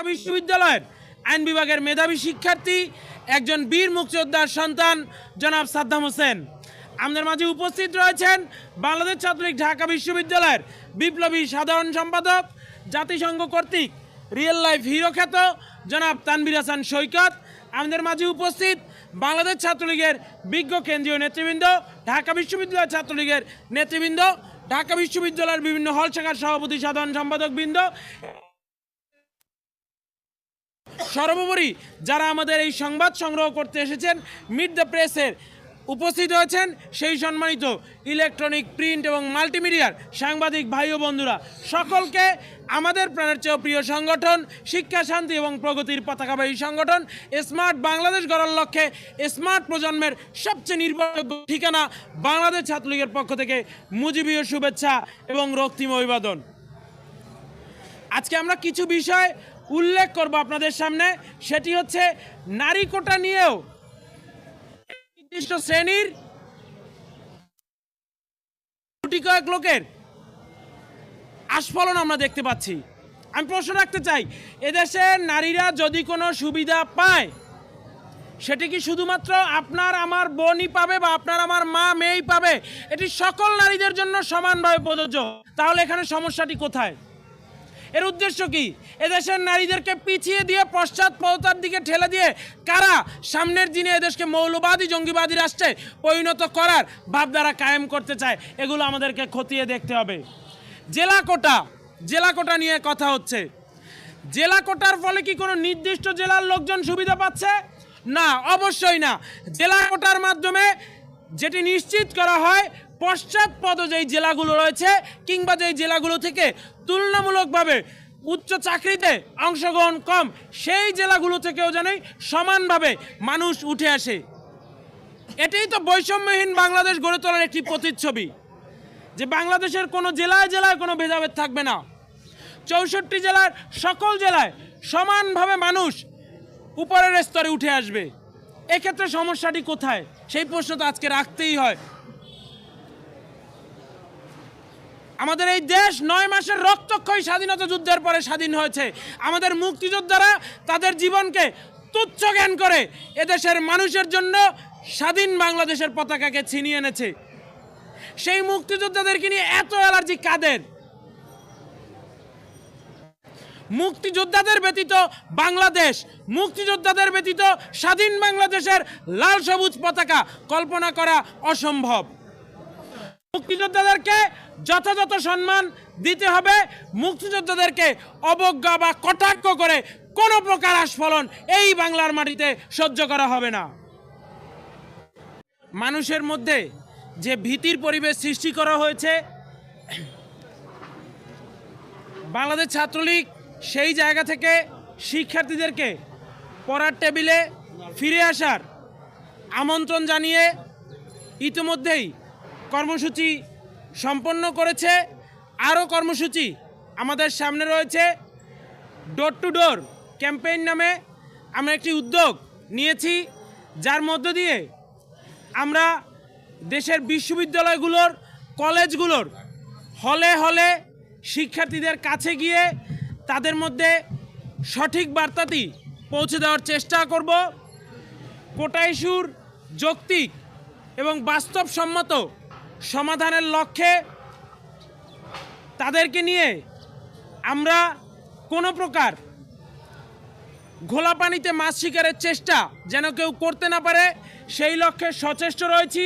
ঢাকা বিশ্ববিদ্যালয়ের আইন বিভাগের মেধাবী শিক্ষার্থী একজন বীর মুক্তিযোদ্ধার সন্তান, জনাব সাদ্দাম হোসেন। আমাদের মাঝে উপস্থিত রয়েছেন বাংলাদেশ ছাত্রলীগ ঢাকা বিশ্ববিদ্যালয়ের বিপ্লবী সাধারণ সম্পাদক, জাতিসংঘ কর্তৃক রিয়েল লাইফ হিরো খ্যাত জনাব তানবির হাসান সৈকত। আমাদের মাঝে উপস্থিত বাংলাদেশ ছাত্রলীগের বিজ্ঞ কেন্দ্রীয় নেতৃবৃন্দ, ঢাকা বিশ্ববিদ্যালয় ছাত্রলীগের নেতৃবৃন্দ, ঢাকা বিশ্ববিদ্যালয়ের বিভিন্ন হল শাখার সভাপতি, সাধারণ সম্পাদক বৃন্দ। সর্বোপরি যারা আমাদের এই সংবাদ সংগ্রহ করতে এসেছেন মিট দ্য প্রেসের উপস্থিত হয়েছেন, সেই সম্মানিত ইলেকট্রনিক প্রিন্ট এবং মাল্টিমিডিয়ার সাংবাদিক ভাই ও বন্ধুরা, সকলকে আমাদের প্রাণের চেয়েও প্রিয় সংগঠন, শিক্ষা, শান্তি এবং প্রগতির পতাকাবাহী সংগঠন স্মার্ট বাংলাদেশ গড়ার লক্ষ্যে স্মার্ট প্রজন্মের সবচেয়ে নির্ভরযোগ্য ঠিকানা বাংলাদেশ ছাত্রলীগের পক্ষ থেকে মুজিবীয় শুভেচ্ছা এবং রক্তিম অভিবাদন। আজকে আমরা কিছু বিষয় উল্লেখ করব আপনাদের সামনে, সেটি হচ্ছে নারী কোটা নিয়েও নির্দিষ্ট শ্রেণির কয়েক লোকের আস্ফলন আমরা দেখতে পাচ্ছি। আমি প্রশ্ন রাখতে চাই, এদেশে নারীরা যদি কোনো সুবিধা পায়, সেটি কি শুধুমাত্র আপনার আমার বোনই পাবে বা আপনার আমার মা মেয়েই পাবে? এটি সকল নারীদের জন্য সমানভাবে প্রযোজ্য। তাহলে এখানে সমস্যাটি কোথায়? এর উদ্দেশ্য কি? এদেশের নারীদেরকে পিছিয়ে দিয়ে পশ্চাৎপদতার দিকে ঠেলে দিয়ে কারা সামনের দিনে এদেশকে মৌলবাদী, জঙ্গিবাদী রাষ্ট্রে পরিণত করার ভাবধারা কায়েম করতে চায়, এগুলো আমাদেরকে খতিয়ে দেখতে হবে। জেলা কোটা জেলা কোটা নিয়ে কথা হচ্ছে। জেলা কোটার ফলে কি কোনো নির্দিষ্ট জেলার লোকজন সুবিধা পাচ্ছে? না, অবশ্যই না। জেলা কোটার মাধ্যমে যেটি নিশ্চিত করা হয় পশ্চাৎপদ যেই জেলাগুলো রয়েছে কিংবা যেই জেলাগুলো থেকে তুলনামূলকভাবে উচ্চ চাকরিতে অংশগ্রহণ কম, সেই জেলাগুলো থেকেও যেন সমানভাবে মানুষ উঠে আসে। এটাই তো বৈষম্যহীন বাংলাদেশ গড়ে তোলার একটি প্রতিচ্ছবি, যে বাংলাদেশের কোনো জেলায় জেলায় কোনো ভেদাভেদ থাকবে না। চৌষট্টি জেলার সকল জেলায় সমানভাবে মানুষ উপরের স্তরে উঠে আসবে। এক্ষেত্রে সমস্যাটি কোথায়? সেই প্রশ্ন তো আজকে রাখতেই হয়। আমাদের এই দেশ নয় মাসের রক্তক্ষয়ী স্বাধীনতা যুদ্ধের পরে স্বাধীন হয়েছে। আমাদের মুক্তিযোদ্ধারা তাদের জীবনকে তুচ্ছ জ্ঞান করে এদেশের মানুষের জন্য স্বাধীন বাংলাদেশের পতাকাকে ছিনিয়ে এনেছে। সেই মুক্তিযোদ্ধাদেরকে নিয়ে এত অ্যালার্জি কাদের? মুক্তিযোদ্ধাদের ব্যতীত বাংলাদেশ, মুক্তিযোদ্ধাদের ব্যতীত স্বাধীন বাংলাদেশের লাল সবুজ পতাকা কল্পনা করা অসম্ভব। মুক্তিযোদ্ধাদেরকে যথাযথ সম্মান দিতে হবে। মুক্তিযোদ্ধাদেরকে অবজ্ঞা বা কটাক্ষ করে কোনো প্রকার আস্ফলন এই বাংলার মাটিতে সহ্য করা হবে না। মানুষের মধ্যে যে ভীতির পরিবেশ সৃষ্টি করা হয়েছে, বাংলাদেশ ছাত্রলীগ সেই জায়গা থেকে শিক্ষার্থীদেরকে পড়ার টেবিলে ফিরে আসার আমন্ত্রণ জানিয়ে ইতিমধ্যেই কর্মসূচি সম্পন্ন করেছে। আরও কর্মসূচি আমাদের সামনে রয়েছে। ডোর টু ডোর ক্যাম্পেইন নামে আমরা একটি উদ্যোগ নিয়েছি, যার মধ্য দিয়ে আমরা দেশের বিশ্ববিদ্যালয়গুলোর, কলেজগুলোর হলে হলে শিক্ষার্থীদের কাছে গিয়ে তাদের মধ্যে সঠিক বার্তাটি পৌঁছে দেওয়ার চেষ্টা করব। কোটা ইস্যুর যৌক্তিক এবং বাস্তবসম্মত সমাধানের লক্ষ্যে তাদেরকে নিয়ে আমরা কোনো প্রকার ঘোলা পানিতে মাছ শিকারের চেষ্টা যেন কেউ করতে না পারে, সেই লক্ষ্যে সচেষ্ট রয়েছি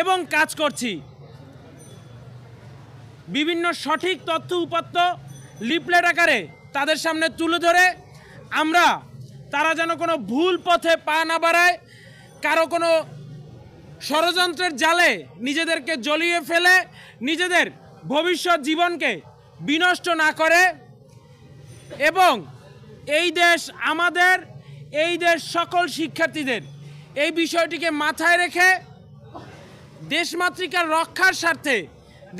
এবং কাজ করছি। বিভিন্ন সঠিক তথ্য উপাত্ত লিপলেট আকারে তাদের সামনে তুলে ধরে আমরা তারা যেন কোনো ভুল পথে পা না বাড়ায়, কারও কোনো ষড়যন্ত্রের জালে নিজেদেরকে জ্বলিয়ে ফেলে, নিজেদের ভবিষ্যৎ জীবনকে বিনষ্ট না করে এবং এই দেশ আমাদের, এই দেশ সকল শিক্ষার্থীদের এই বিষয়টিকে মাথায় রেখে দেশমাতৃকার রক্ষার স্বার্থে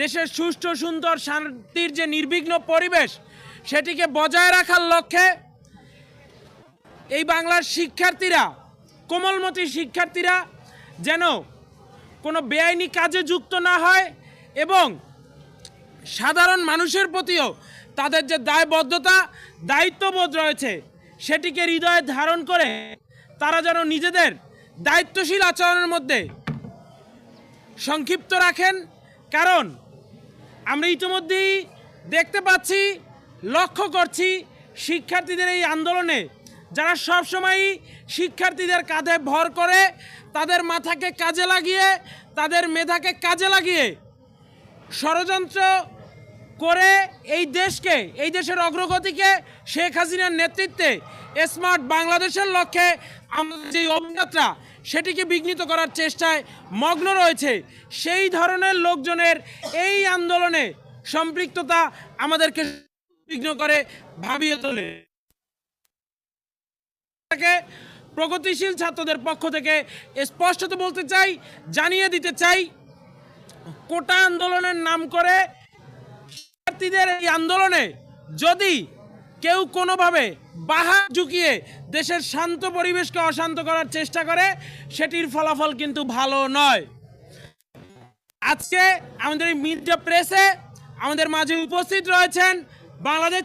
দেশের সুষ্ঠু, সুন্দর, শান্তির যে নির্বিঘ্ন পরিবেশ, সেটিকে বজায় রাখার লক্ষ্যে এই বাংলার শিক্ষার্থীরা, কোমলমতি শিক্ষার্থীরা যেন কোনো বেআইনি কাজে যুক্ত না হয় এবং সাধারণ মানুষের প্রতিও তাদের যে দায়বদ্ধতা, দায়িত্ববোধ রয়েছে, সেটিকে হৃদয়ে ধারণ করে তারা যেন নিজেদের দায়িত্বশীল আচরণের মধ্যে সংক্ষিপ্ত রাখেন। কারণ আমরা ইতিমধ্যেই দেখতে পাচ্ছি, লক্ষ্য করছি শিক্ষার্থীদের এই আন্দোলনে যারা সবসময়ই শিক্ষার্থীদের কাঁধে ভর করে, তাদের মাথাকে কাজে লাগিয়ে, তাদের মেধাকে কাজে লাগিয়ে ষড়যন্ত্র করে এই দেশকে, এই দেশের অগ্রগতিকে শেখ হাসিনার নেতৃত্বে স্মার্ট বাংলাদেশের লক্ষ্যে আমাদের যে অভিযাত্রা, সেটিকে বিঘ্নিত করার চেষ্টায় মগ্ন রয়েছে। সেই ধরনের লোকজনের এই আন্দোলনে সম্পৃক্ততা আমাদেরকে বিঘ্ন করে ভাবিয়ে তোলে। থেকে প্রগতিশীল ছাত্রদের পক্ষ থেকে স্পষ্টত বলতে চাই, জানিয়ে দিতে চাই, কোটা আন্দোলনের নাম করে শিক্ষার্থীদের এই আন্দোলনে যদি কেউ কোনোভাবে বাহা ঝুঁকিয়ে দেশের শান্ত পরিবেশকে অশান্ত করার চেষ্টা করে, সেটির ফলাফল কিন্তু ভালো নয়। আজকে আমাদের এই মিডিয়া প্রেসে আমাদের মাঝে উপস্থিত রয়েছেন বাংলাদেশ